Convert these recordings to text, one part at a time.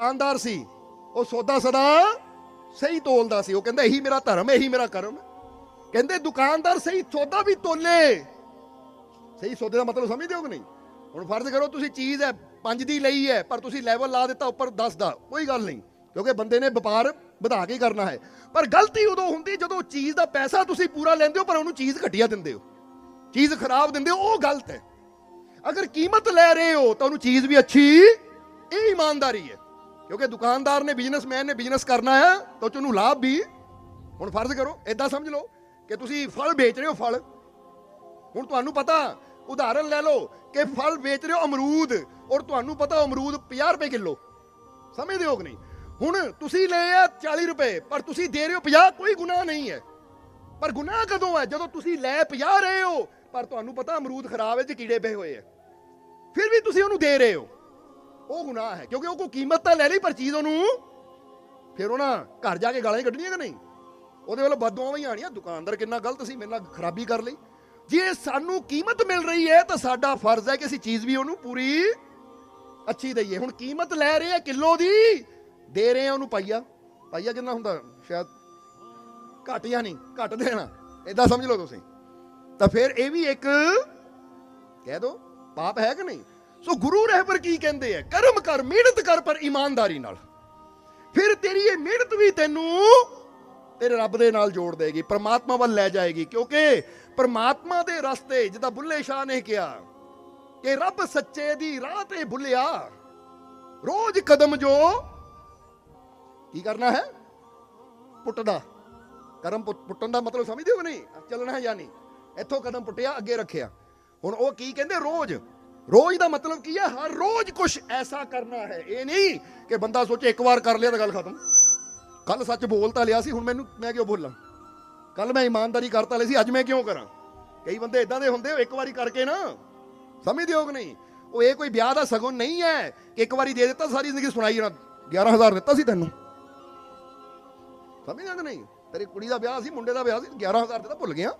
ਦੁਕਾਨਦਾਰ ਸੀ, ਉਹ ਸੌਦਾ ਸਦਾ ਸਹੀ ਤੋਲਦਾ ਸੀ। ਉਹ ਕਹਿੰਦਾ, ਇਹੀ ਮੇਰਾ ਧਰਮ, ਇਹੀ ਮੇਰਾ ਕਰਮ ਕਹਿੰਦੇ, ਦੁਕਾਨਦਾਰ ਸਹੀ, ਸੌਦਾ ਵੀ ਤੋਲੇ। ਸਹੀ ਸੌਦੇ ਦਾ ਮਤਲਬ ਸਮਝਦੇ ਹੋ ਕਿ ਨਹੀਂ? ਹੁਣ ਫਰਜ਼ ਕਰੋ ਤੁਸੀਂ ਚੀਜ਼ ਹੈ 5 ਦੀ ਲਈ ਹੈ, ਪਰ ਤੁਸੀਂ ਲੈਵਲ ਲਾ ਦਿੱਤਾ ਉੱਪਰ 10 ਦਾ, ਕੋਈ ਗੱਲ ਨਹੀਂ। ਕਿਉਂਕਿ ਬੰਦੇ ਨੇ ਵਪਾਰ ਵਧਾ ਕੇ ਕਰਨਾ ਹੈ। ਪਰ ਗਲਤੀ ਉਦੋਂ ਹੁੰਦੀ ਜਦੋਂ ਚੀਜ਼ ਦਾ ਪੈਸਾ ਤੁਸੀਂ ਪੂਰਾ ਲੈਂਦੇ ਹੋ, ਪਰ ਉਹਨੂੰ ਚੀਜ਼ ਘਟੀਆ ਦਿੰਦੇ ਹੋ। ਚੀਜ਼ ਖਰਾਬ ਦਿੰਦੇ ਹੋ, ਉਹ ਗਲਤ ਹੈ। ਅਗਰ ਕੀਮਤ ਲੈ ਰਹੇ ਹੋ, ਤਾਂ ਉਹਨੂੰ ਚੀਜ਼ ਵੀ ਅੱਛੀ, ਇਹ ਇਮਾਨਦਾਰੀ ਹੈ। ਕਿਉਂਕਿ ਦੁਕਾਨਦਾਰ ਨੇ ਬਿਜ਼ਨਸਮੈਨ ਨੇ ਬਿਜ਼ਨਸ ਕਰਨਾ ਆ ਤਾਂ ਉਹ 'ਚ ਲਾਭ ਵੀ। ਹੁਣ ਫਰਜ਼ ਕਰੋ ਐਦਾਂ ਸਮਝ ਲਓ ਕਿ ਤੁਸੀਂ ਫਲ ਵੇਚ ਰਹੇ ਹੋ, ਫਲ। ਹੁਣ ਤੁਹਾਨੂੰ ਪਤਾ, ਉਦਾਹਰਨ ਲੈ ਲਓ ਕਿ ਫਲ ਵੇਚ ਰਹੇ ਹੋ ਅਮਰੂਦ, ਔਰ ਤੁਹਾਨੂੰ ਪਤਾ ਅਮਰੂਦ 50 ਰੁਪਏ ਕਿਲੋ। ਸਮਝਦੇ ਹੋ ਕਿ ਨਹੀਂ? ਹੁਣ ਤੁਸੀਂ ਲਏ ਆ 40 ਰੁਪਏ, ਪਰ ਤੁਸੀਂ ਦੇ ਰਹੇ ਹੋ 50 ਕੋਈ ਗੁਨਾਹ ਨਹੀਂ ਹੈ। ਪਰ ਗੁਨਾਹ ਕਦੋਂ ਹੈ? ਜਦੋਂ ਤੁਸੀਂ ਲੈ 50 ਰਹੇ ਹੋ, ਪਰ ਤੁਹਾਨੂੰ ਪਤਾ ਅਮਰੂਦ ਖਰਾਬ ਹੈ ਤੇ ਕੀੜੇ ਪਏ ਹੋਏ ਆ ਫਿਰ ਵੀ ਤੁਸੀਂ ਉਹਨੂੰ ਦੇ ਰਹੇ ਹੋ। ਉਹ ਗੁਨਾਹ ਹੈ, ਕਿਉਂਕਿ ਉਹ ਕੋਈ ਕੀਮਤ ਤਾਂ ਲੈ ਲਈ ਪਰ ਚੀਜ਼ ਉਹਨੂੰ ਫਿਰ ਉਹਨਾਂ ਘਰ ਜਾ ਕੇ ਗਾਲਾਂ ਕੱਢਣੀਆਂ ਕਿ ਨਹੀਂ? ਉਹਦੇ ਵੱਲ ਬਦਦੁਆਵਾਂ ਹੀ ਆਣੀਆਂ ਦੁਕਾਨਦਾਰ ਕਿੰਨਾ ਗਲਤ ਸੀ, ਮੇਰੇ ਨਾਲ ਖਰਾਬੀ ਕਰ ਲਈ। ਜੇ ਸਾਨੂੰ ਕੀਮਤ ਮਿਲ ਰਹੀ ਹੈ ਤਾਂ ਸਾਡਾ ਫਰਜ਼ ਹੈ ਕਿ ਅਸੀਂ ਚੀਜ਼ ਵੀ ਉਹਨੂੰ ਪੂਰੀ ਅੱਛੀ ਦਈਏ। ਹੁਣ ਕੀਮਤ ਲੈ ਰਹੇ ਆ ਕਿਲੋ ਦੀ, ਦੇ ਰਹੇ ਆ ਉਹਨੂੰ ਪਾਈਆ। ਪਾਈਆ ਕਿੰਨਾ ਹੁੰਦਾ? ਸ਼ਾਇਦ ਘੱਟ ਜਾਂ ਨਹੀਂ? ਘੱਟ ਦੇਣਾ। ਇਦਾਂ ਸਮਝ ਲਓ ਤੁਸੀਂ। ਤਾਂ ਫਿਰ ਇਹ ਵੀ ਇੱਕ, ਕਹਿ ਦੋ, ਪਾਪ ਹੈ ਕਿ ਨਹੀਂ? ਸੋ ਗੁਰੂ ਰਹਿਬਰ ਕੀ ਕਹਿੰਦੇ ਆ ਕਰਮ ਕਰ, ਮਿਹਨਤ ਕਰ ਪਰ ਇਮਾਨਦਾਰੀ ਨਾਲ। ਫਿਰ ਤੇਰੀ ਇਹ ਮਿਹਨਤ ਵੀ ਤੈਨੂੰ ਤੇਰੇ ਰੱਬ ਦੇ ਨਾਲ ਜੋੜ ਦੇਗੀ, ਪ੍ਰਮਾਤਮਾ ਵੱਲ ਲੈ ਜਾਏਗੀ, ਕਿਉਂਕਿ ਪ੍ਰਮਾਤਮਾ ਦੇ ਰਸਤੇ ਜਿੱਦਾਂ ਬੁੱਲੇ ਸ਼ਾਹ ਨੇ ਕਿਹਾ ਕਿ ਰੱਬ ਸੱਚੇ ਦੀ ਰਾਹ ਤੇ ਭੁੱਲਿਆ ਰੋਜ਼ ਕਦਮ ਜੋ ਕੀ ਕਰਨਾ ਹੈ? ਪੁੱਟਦਾ। ਕਰਮ ਪੁੱਟਣ ਦਾ ਮਤਲਬ ਸਮਝਦੇ ਹੋ ਨਹੀਂ? ਚੱਲਣਾ ਹੈ ਜਾਂ ਨਹੀਂ? ਇੱਥੋਂ ਕਦਮ ਪੁੱਟਿਆ, ਅੱਗੇ ਰੱਖਿਆ। ਹੁਣ ਉਹ ਕੀ ਕਹਿੰਦੇ? ਰੋਜ਼ ਰੋਜ਼ ਦਾ ਮਤਲਬ ਕੀ ਹੈ ਹਰ ਰੋਜ਼ ਕੁਝ ਐਸਾ ਕਰਨਾ ਹੈ। ਇਹ ਨਹੀਂ ਕਿ ਬੰਦਾ ਸੋਚੇ ਇੱਕ ਵਾਰ ਕਰ ਲਿਆ ਤਾਂ ਗੱਲ ਖਤਮ। ਕੱਲ ਸੱਚ ਬੋਲ ਤਾਂ ਲਿਆ ਸੀ, ਹੁਣ ਮੈਨੂੰ ਮੈਂ ਕਿਉਂ ਬੋਲਾਂ? ਕੱਲ ਮੈਂ ਇਮਾਨਦਾਰੀ ਕਰਤਾ ਲਈ ਸੀ, ਅੱਜ ਮੈਂ ਕਿਉਂ ਕਰਾਂ? ਕਈ ਬੰਦੇ ਇਦਾਂ ਦੇ ਹੁੰਦੇ ਇੱਕ ਵਾਰੀ ਕਰਕੇ ਨਾ। ਸਮਝਦੇ ਹੋ ਕਿ ਨਹੀਂ? ਉਹ ਇਹ ਕੋਈ ਵਿਆਹ ਦਾ ਸਗਨ ਨਹੀਂ ਹੈ ਕਿ ਇੱਕ ਵਾਰੀ ਦੇ ਦਿੱਤਾ, ਸਾਰੀ ਜ਼ਿੰਦਗੀ ਸੁਣਾਈ ਜਾਣਾ 11000 ਦਿੱਤਾ ਸੀ ਤੈਨੂੰ। ਸਮਝਿਆ ਕਿ ਨਹੀਂ? ਤੇਰੀ ਕੁੜੀ ਦਾ ਵਿਆਹ ਸੀ, ਮੁੰਡੇ ਦਾ ਵਿਆਹ ਸੀ 11000 ਦਿੱਤਾ ਭੁੱਲ ਗਿਆ।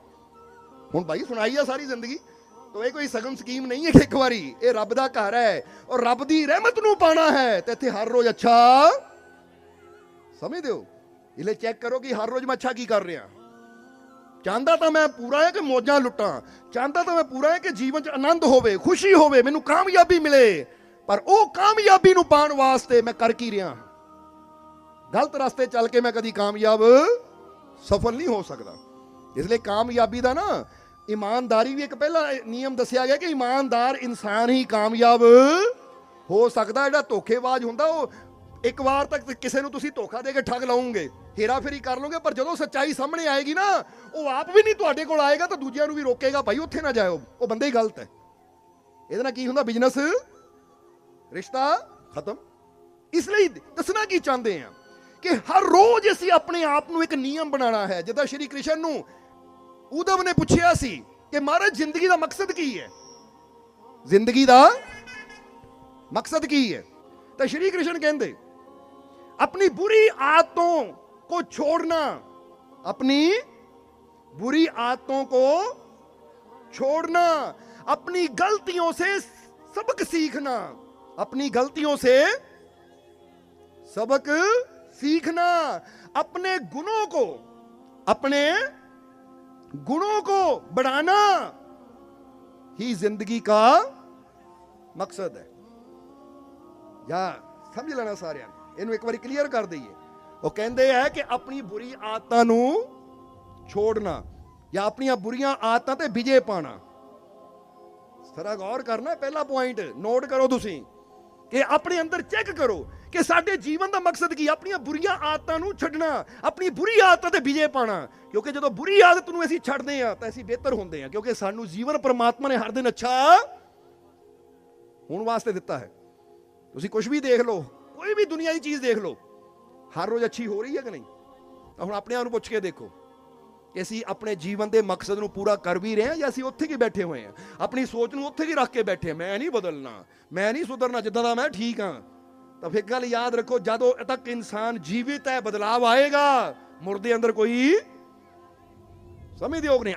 ਹੁਣ ਭਾਈ ਸੁਣਾਈ ਆ ਸਾਰੀ ਜ਼ਿੰਦਗੀ। ਤੋ ਇਹ ਕੋਈ ਸਗਮ ਸਕੀਮ ਨਹੀਂ ਹੈ ਕਿ ਇੱਕ ਵਾਰੀ ਇਹ ਰੱਬ ਦਾ ਘਰ ਹੈ ਔਰ ਰੱਬ ਦੀ ਰਹਿਮਤ ਨੂੰ ਪਾਣਾ ਹੈ ਤੇ ਇੱਥੇ ਹਰ ਰੋਜ਼ ਅੱਛਾ ਸਮਝਦੇ ਹੋ ਇਲੇ ਚੈੱਕ ਕਰੋ ਕਿ ਹਰ ਰੋਜ਼ ਮੈਂ ਅੱਛਾ ਕੀ ਕਰ ਰਿਹਾ ਚਾਹੁੰਦਾ ਤਾਂ ਮੈਂ ਪੂਰਾ ਹੈ ਕਿ ਮੌਜਾਂ ਲੁੱਟਾਂ ਚਾਹੁੰਦਾ ਤਾਂ ਮੈਂ ਪੂਰਾ ਹੈ ਕਿ ਜੀਵਨ 'ਚ ਆਨੰਦ ਹੋਵੇ ਖੁਸ਼ੀ ਹੋਵੇ ਮੈਨੂੰ ਕਾਮਯਾਬੀ ਮਿਲੇ ਪਰ ਉਹ ਕਾਮਯਾਬੀ ਨੂੰ ਪਾਉਣ ਵਾਸਤੇ ਮੈਂ ਕਰ ਕੀ ਰਿਹਾ ਗਲਤ ਰਸਤੇ ਚੱਲ ਕੇ ਮੈਂ ਕਦੀ ਕਾਮਯਾਬ ਸਫਲ ਨਹੀਂ ਹੋ ਸਕਦਾ ਇਸ ਲਈ ਕਾਮਯਾਬੀ ਦਾ ਨਾ ਇਮਾਨਦਾਰੀ ਵੀ ਇੱਕ ਪਹਿਲਾ ਨਿਯਮ ਦੱਸਿਆ ਗਿਆ ਕਿ ਇਮਾਨਦਾਰ ਇਨਸਾਨ ਹੀ ਕਾਮਯਾਬ ਹੋ ਸਕਦਾ, ਜਿਹੜਾ ਧੋਖੇਬਾਜ਼ ਹੁੰਦਾ, ਉਹ ਇੱਕ ਵਾਰ ਤੱਕ ਕਿਸੇ ਨੂੰ ਤੁਸੀਂ ਧੋਖਾ ਦੇ ਕੇ ਠੱਗ ਲਾਉਂਗੇ, ਹੇਰਾਫੇਰੀ ਕਰ ਲਓਗੇ, ਪਰ ਜਦੋਂ ਸੱਚਾਈ ਸਾਹਮਣੇ ਆਏਗੀ ਨਾ, ਉਹ ਆਪ ਵੀ ਨਹੀਂ ਤੁਹਾਡੇ ਕੋਲ ਆਏਗਾ ਤਾਂ ਦੂਜਿਆਂ ਨੂੰ ਵੀ ਰੋਕੇਗਾ, ਭਾਈ ਉੱਥੇ ਨਾ ਜਾਇਓ, ਉਹ ਬੰਦੇ ਹੀ ਗਲਤ ਹੈ। ਇਹਦੇ ਨਾਲ ਕੀ ਹੁੰਦਾ, ਬਿਜ਼ਨਸ, ਰਿਸ਼ਤਾ ਖਤਮ। ਇਸ ਲਈ ਦੱਸਣਾ ਕੀ ਚਾਹੁੰਦੇ ਆ ਕਿ ਹਰ ਰੋਜ਼ ਅਸੀਂ ਆਪਣੇ ਆਪ ਨੂੰ ਇੱਕ ਨਿਯਮ ਬਣਾਉਣਾ ਹੈ, ਜਿੱਦਾਂ ਸ਼੍ਰੀ ਕ੍ਰਿਸ਼ਨ ਨੂੰ ਉਦਵ ਨੇ ਪੁੱਛਿਆ ਸੀ ਕਿ ਮਹਾਰਾਜ ਜ਼ਿੰਦਗੀ ਦਾ ਮਕਸਦ ਕੀ ਹੈ ਜ਼ਿੰਦਗੀ ਦਾ ਮਕਸਦ ਕੀ ਹੈ ਤਾਂ ਸ਼੍ਰੀ ਕ੍ਰਿਸ਼ਨ ਕਹਿੰਦੇ अपनी बुरी आदतों को छोड़ना अपनी बुरी आदतों को छोड़ना अपनी गलतियों से सबक सीखना अपनी गलतियों से सबक सीखना अपने गुणों को अपने गुणों को बढ़ाना ही जिंदगी का मकसद है ਜਾਂ ਸਮਝ ਲੈਣਾ ਸਾਰਿਆਂ ਨੇ ਇਹਨੂੰ ਇੱਕ ਵਾਰੀ ਕਲੀਅਰ ਕਰ ਦਈਏ ਉਹ ਕਹਿੰਦੇ ਆ ਕਿ ਆਪਣੀ ਬੁਰੀ ਆਦਤਾਂ ਨੂੰ ਛੋੜਨਾ ਜਾਂ ਆਪਣੀਆਂ ਬੁਰੀਆਂ ਆਦਤਾਂ ਤੇ ਵਿਜੇ ਪਾਣਾ ਸਰਾ ਗੌਰ ਕਰਨਾ ਪਹਿਲਾ ਪੁਆਇੰਟ ਨੋਟ ਕਰੋ ਤੁਸੀਂ ਕਿ ਆਪਣੇ ਅੰਦਰ ਚੈੱਕ ਕਰੋ ਕਿ ਸਾਡੇ ਜੀਵਨ ਦਾ ਮਕਸਦ ਕੀ ਆਪਣੀਆਂ ਬੁਰੀਆਂ ਆਦਤਾਂ ਨੂੰ ਛੱਡਣਾ ਆਪਣੀ ਬੁਰੀ ਆਦਤਾਂ ਤੇ ਵਿਜੇ ਪਾਣਾ ਕਿਉਂਕਿ ਜਦੋਂ ਬੁਰੀ ਆਦਤ ਨੂੰ ਅਸੀਂ ਛੱਡਦੇ ਆ ਤਾਂ ਅਸੀਂ ਬਿਹਤਰ ਹੁੰਦੇ ਆ। ਕਿਉਂਕਿ ਸਾਨੂੰ ਜੀਵਨ ਪਰਮਾਤਮਾ ਨੇ ਹਰ ਦਿਨ ਅੱਛਾ ਹੋਣ ਵਾਸਤੇ ਦਿੱਤਾ ਹੈ। ਤੁਸੀਂ ਕੁਝ ਵੀ ਦੇਖ ਲਓ ਕੋਈ ਵੀ ਦੁਨੀਆ ਦੀ ਚੀਜ਼ ਦੇਖ ਲਓ ਹਰ ਰੋਜ਼ ਅੱਛੀ ਹੋ ਰਹੀ ਹੈ ਕਿ ਨਹੀਂ? ਤਾਂ ਹੁਣ ਆਪਣੇ ਆਪ ਨੂੰ ਪੁੱਛ ਕੇ ਦੇਖੋ ਕਿ ਅਸੀਂ ਆਪਣੇ ਜੀਵਨ ਦੇ ਮਕਸਦ ਨੂੰ ਪੂਰਾ ਕਰ ਵੀ ਰਹੇ ਹਾਂ ਜਾਂ ਅਸੀਂ ਉੱਥੇ ਹੀ ਬੈਠੇ ਹੋਏ ਹਾਂ? ਆਪਣੀ ਸੋਚ ਨੂੰ ਉੱਥੇ ਹੀ ਰੱਖ ਕੇ ਬੈਠੇ ਹਾਂ, ਮੈਂ ਨਹੀਂ ਬਦਲਣਾ ਮੈਂ ਨਹੀਂ ਸੁਧਰਨਾ ਜਿੱਦਾਂ ਦਾ ਮੈਂ ਠੀਕ ਹਾਂ। ਤਾਂ ਫਿਰ ਗੱਲ ਯਾਦ ਰੱਖੋ, ਜਦੋਂ ਤੱਕ ਇਨਸਾਨ ਜੀਵਿਤ ਹੈ, ਬਦਲਾਵ ਆਏਗਾ, ਮੁਰਦੇ ਅੰਦਰ ਕੋਈ ਸਮਝਦੇ ਹੋ ਨਹੀਂ।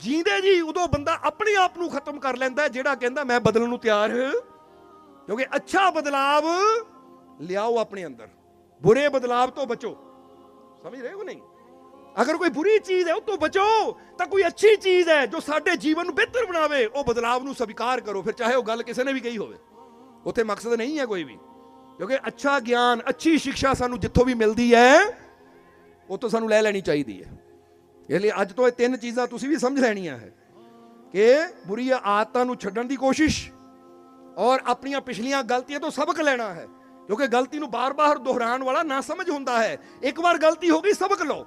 ਜੀਂਦੇ ਜੀ, ਉਦੋਂ ਬੰਦਾ ਆਪਣੇ ਆਪ ਨੂੰ ਖਤਮ ਕਰ ਲੈਂਦਾ ਜਿਹੜਾ ਕਹਿੰਦਾ ਮੈਂ ਬਦਲਣ ਨੂੰ ਤਿਆਰ। ਕਿਉਂਕਿ ਅੱਛਾ ਬਦਲਾਵ ਲਿਆਓ ਆਪਣੇ ਅੰਦਰ। ਬੁਰੇ ਬਦਲਾਵ ਤੋਂ ਬਚੋ। ਸਮਝ ਰਹੇ ਹੋ ਨਹੀਂ? ਅਗਰ ਕੋਈ ਬੁਰੀ ਚੀਜ਼ ਹੈ, ਉਹ ਤੋਂ ਬਚੋ, ਤਾਂ ਕੋਈ ਅੱਛੀ ਚੀਜ਼ ਹੈ, ਜੋ ਸਾਡੇ ਜੀਵਨ ਨੂੰ ਬਿਹਤਰ ਬਣਾਵੇ, ਉਹ ਬਦਲਾਵ ਨੂੰ ਸਵੀਕਾਰ ਕਰੋ। ਫਿਰ ਚਾਹੇ ਉਹ ਗੱਲ ਕਿਸੇ ਨੇ ਵੀ ਕਹੀ ਹੋਵੇ। ਉੱਥੇ ਮਕਸਦ ਨਹੀਂ ਹੈ ਕੋਈ ਵੀ। ਕਿਉਂਕਿ ਅੱਛਾ ਗਿਆਨ, ਅੱਛੀ ਸਿੱਖਿਆ ਸਾਨੂੰ ਜਿੱਥੋਂ ਵੀ ਮਿਲਦੀ ਹੈ, ਉਹ ਤੋਂ ਸਾਨੂੰ ਲੈ ਲੈਣੀ ਚਾਹੀਦੀ ਹੈ। ਇਸ ਲਈ ਅੱਜ ਤੋਂ ਇਹ ਤਿੰਨ ਚੀਜ਼ਾਂ ਤੁਸੀਂ ਵੀ ਸਮਝ ਲੈਣੀਆਂ ਹੈ ਕਿ ਬੁਰੀ ਆਦਤਾਂ ਨੂੰ ਛੱਡਣ ਦੀ ਕੋਸ਼ਿਸ਼ ਔਰ ਆਪਣੀਆਂ ਪਿਛਲੀਆਂ ਗਲਤੀਆਂ ਤੋਂ ਸਬਕ ਲੈਣਾ ਹੈ। ਕਿਉਂਕਿ ਗਲਤੀ ਨੂੰ ਬਾਰ-ਬਾਰ ਦੁਹਰਾਉਣ ਵਾਲਾ ਨਾ ਸਮਝ ਹੁੰਦਾ ਹੈ। ਇੱਕ ਵਾਰ ਗਲਤੀ ਹੋ ਗਈ, ਸਬਕ ਲਓ।